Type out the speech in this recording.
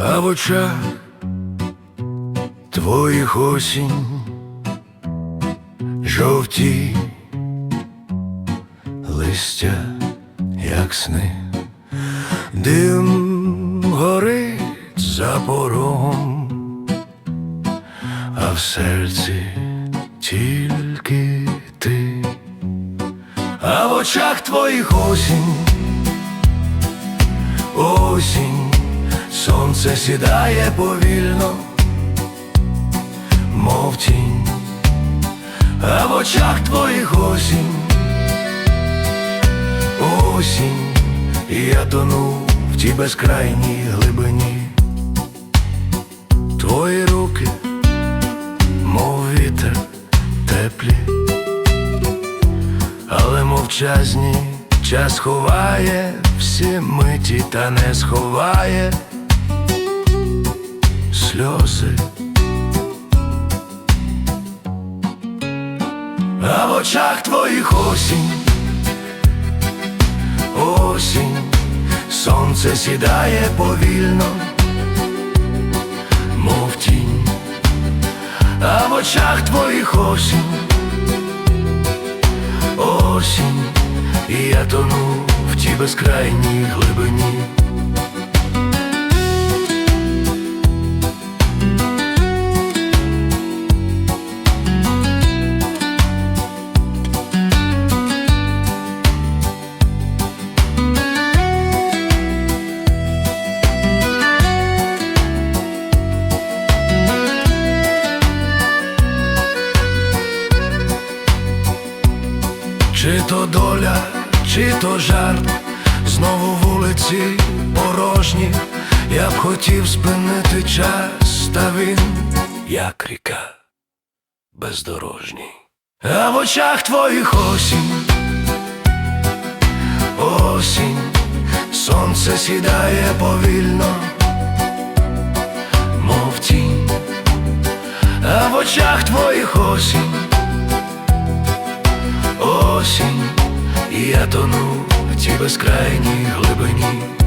а в очах твоїх осінь жовті листя, як сни, дим горить за порогом, а в серці тільки ти, а в очах твоїх осінь, осінь, сонце сідає повільно, мов тінь, а в очах твоїх осінь, осінь, і я тону в тій безкрайній глибині. Твої руки, мов вітер, теплі, але мовчазні. Час ховає всі миті та не сховає сльози. А в очах твоїх осінь, осінь, сонце сідає повільно, мов тінь, а в очах твоїх осінь, осінь, і я тону в тій безкрайній глибині. Чи то доля, чи то жарт, знову вулиці порожні, я б хотів спинити час, та він, як ріка, бездорожній. А в очах твоїх осінь, осінь, сонце сідає повільно, мов тінь, а в очах твоїх осінь осінь, і я тону в цій безкрайній глибині.